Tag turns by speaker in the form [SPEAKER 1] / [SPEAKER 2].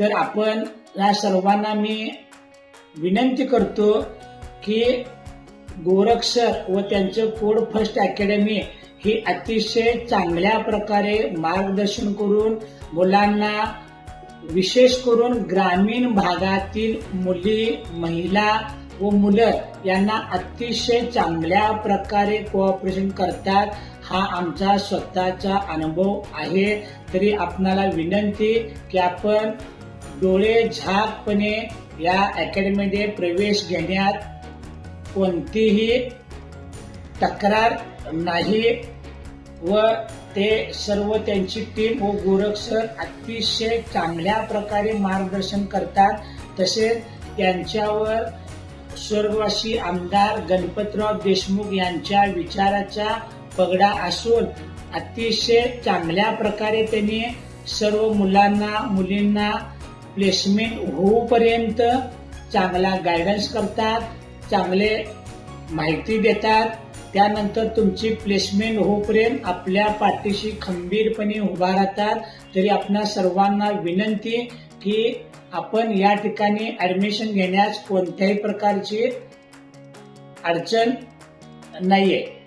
[SPEAKER 1] तर आपण या सर्वांना मी विनंती करतो की गोरक्षर व त्यांचं कोड फर्स्ट अकॅडमी ही अतिशय चांगल्या प्रकारे मार्गदर्शन करून मुलांना विशेष करून ग्रामीण भागातील मुली महिला व मुलं यांना अतिशय चांगल्या प्रकारे कोऑपरेशन करतात हा आमचा स्वतःचा अनुभव आहे. तरी आपणाला विनंती की आपण डोळे झाकपणे या अकॅडमीमध्ये प्रवेश घेण्यात कोणतीही तक्रार नाही व ते सर्व त्यांची टीम व गोरक्षर अतिशय चांगल्या प्रकारे मार्गदर्शन करतात. तसेच त्यांच्यावर स्वर्गवासी आमदार गणपतराव देशमुख यांच्या विचाराचा पगडा असून अतिशय चांगल्या प्रकारे त्यांनी सर्व मुलांना मुलींना प्लेसमेंट होऊपर्यंत चांगला गायडन्स करतात चांगले माहिती देतात. त्यानंतर तुमची प्लेसमेंट होऊपर्यंत आपल्या पाठीशी खंबीरपणे उभा राहतात. तरी आपणा सर्वांना विनंती की आपण या ठिकाणी ॲडमिशन घेण्यास कोणत्याही प्रकारची अडचण नाही आहे